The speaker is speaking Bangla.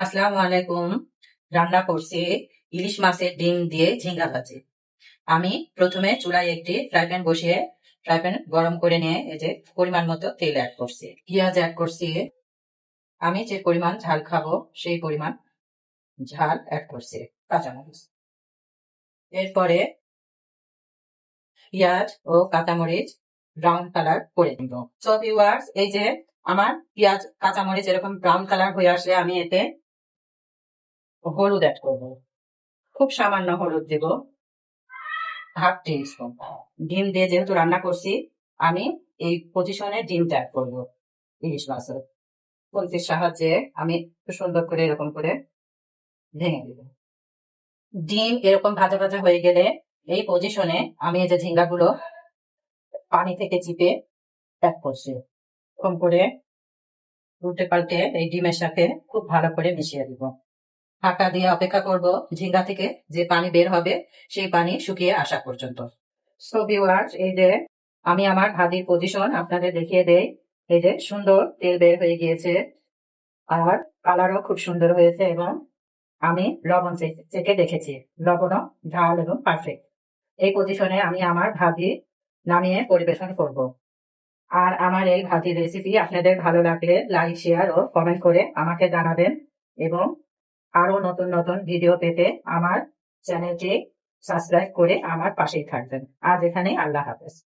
আসসালামু আলাইকুম। রান্না করছি ইলিশ মাছের ডিম দিয়ে ঝিঙ্গা ভাজি। আমি প্রথমে চুলায় একটি ফ্রাই প্যান বসিয়ে, ফ্রাই প্যান গরম করে নিয়ে এই যে পরিমাণ মতো তেল অ্যাড করছি, পেঁয়াজ অ্যাড করছি। আমি যে পরিমাণ ঝাল খাব সেই পরিমাণ ঝাল অ্যাড করছি, কাঁচামরিচ। এরপরে পেঁয়াজ ও কাঁচামরিচ ব্রাউন কালার করে নিব। সো ভিউয়ার্স এই যে আমার পেঁয়াজ, কাঁচামরিচ এরকম ব্রাউন কালার হয়ে আসলে আমি এতে হলুদ অ্যাড করব। খুব সামান্য হলুদ দেব। হাফ টি স্পুন ডিম দিয়ে যেহেতু রান্না করছি, আমি এই পজিশনে ডিমটা অ্যাড করব। ইলিশ মাছের কলতির সাহায্যে আমি একটু সুন্দর করে এরকম করে ভেঙে দেব। ডিম এরকম ভাজা ভাজা হয়ে গেলে এই পজিশনে আমি এই যে ঝিঙ্গাগুলো পানি থেকে চিপে অ্যাড করছি। এরকম করে উল্টে পাল্টে এই ডিমের সাথে খুব ভালো করে মিশিয়ে দিব। ঢাকা দিয়ে অপেক্ষা করব ঝিঙ্গা থেকে যে পানি বের হবে, সেই পানি শুকিয়ে আসা পর্যন্ত। সো ভিউয়ার্স এই যে আমি আমার ভাজির পজিশন আপনাদের দেখিয়ে দেই। এই যে সুন্দর তেল বের হয়ে গিয়েছে। আর কালারও খুব সুন্দর হয়েছে এবং আমি লবণ চে- চেখে দেখেছি। লবণও ঝাল এবং পারফেক্ট এই পজিশনে আমি আমার ভাজি নামিয়ে পরিবেশন করব। আর আমার এই ভাজি রেসিপি আপনাদের ভালো লাগলে লাইক শেয়ার ও কমেন্ট করে আমাকে জানাবেন এবং আরও নতুন নতুন ভিডিও পেতে আমার চ্যানেলটি সাবস্ক্রাইব করে আমার পাশেই থাকবেন। আজ এখানে আল্লাহ হাফেজ।